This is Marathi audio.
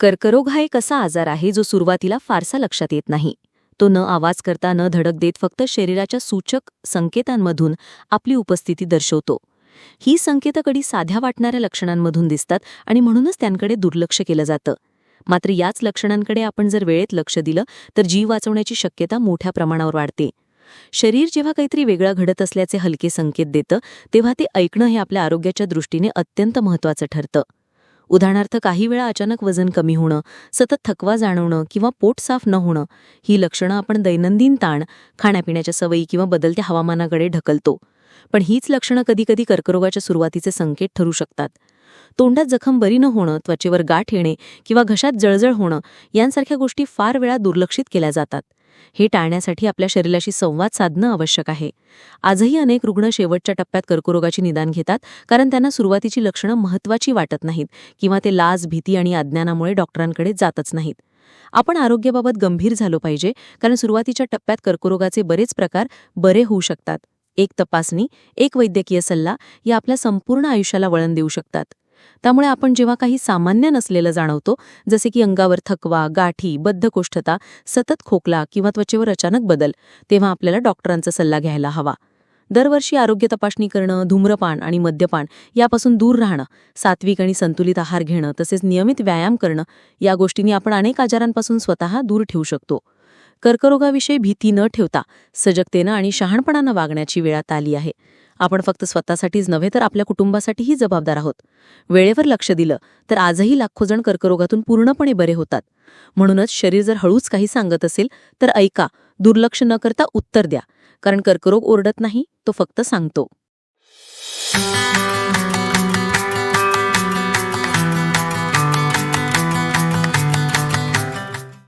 कर्करोग हा एक असा आजार आहे जो सुरुवातीला फारसा लक्षात येत नाही. तो न आवाज करता न धडक देत फक्त शरीराच्या सूचक संकेतांमधून आपली उपस्थिती दर्शवतो. ही संकेतं साध्या वाटणाऱ्या लक्षणांमधून दिसतात आणि म्हणूनच त्यांकडे दुर्लक्ष केलं जातं. मात्र याच लक्षणांकडे आपण जर वेळेत लक्ष दिलं तर जीव वाचवण्याची शक्यता मोठ्या प्रमाणावर वाढते. शरीर जेव्हा काहीतरी वेगळं घडत असल्याचे हलके संकेत देतं तेव्हा ते ऐकणं हे आपल्या आरोग्याच्या दृष्टीने अत्यंत महत्त्वाचं ठरतं. उदाहरणार्थ काही वेळा अचानक वजन कमी होणं सतत थकवा जाणवणं किंवा पोट साफ न होणं ही लक्षणं आपण दैनंदिन ताण खाण्यापिण्याच्या सवयी किंवा बदलत्या हवामानाकडे ढकलतो. पण हीच लक्षणं कधीकधी कर्करोगाच्या सुरुवातीचे संकेत ठरू शकतात. तोंडात जखम बरी न होणं त्वचेवर गाठ येणे किंवा घशात जळजळ होणं यांसारख्या गोष्टी फार वेळा दुर्लक्षित केल्या जातात. हे टाळण्यासाठी आपल्या शरीराशी संवाद साधणं आवश्यक आहे. आजही अनेक रुग्ण शेवटच्या टप्प्यात कर्करोगाची निदान घेतात कारण त्यांना सुरुवातीची लक्षणं महत्त्वाची वाटत नाहीत किंवा ते लाज भीती आणि अज्ञानामुळे डॉक्टरांकडे जातच नाहीत. आपण आरोग्याबाबत गंभीर झालो पाहिजे कारण सुरुवातीच्या टप्प्यात कर्करोगाचे बरेच प्रकार बरे होऊ शकतात. एक तपासणी एक वैद्यकीय सल्ला या आपल्या संपूर्ण आयुष्याला वळण देऊ शकतात. त्यामुळे आपण जेव्हा काही सामान्य नसलेलं जाणवतो जसे की अंगावर थकवा गाठी बद्धकोष्ठता सतत खोकला किंवा त्वचेवर अचानक बदल तेव्हा आपल्याला डॉक्टरांचा सल्ला घ्यायला हवा. दरवर्षी आरोग्य तपासणी करणं धूम्रपान आणि मद्यपान यापासून दूर राहणं सात्विक आणि संतुलित आहार घेणं तसेच नियमित व्यायाम करणं या गोष्टींनी आपण अनेक आजारांपासून स्वतः दूर ठेवू शकतो. कर्करोगाविषयी भीती न ठेवता सजगतेनं आणि शहाणपणानं वागण्याची वेळात आली आहे. आपण फक्त स्वतःसाठीच नव्हे तर आपल्या कुटुंबासाठीही जबाबदार आहोत. वेळेवर लक्ष दिलं तर आजही लाखो जण कर्करोगातून पूर्णपणे बरे होतात. म्हणूनच शरीर जर हळूच काही सांगत असेल तर ऐका दुर्लक्ष न करता उत्तर द्या. कारण कर्करोग ओरडत नाही तो फक्त सांगतो.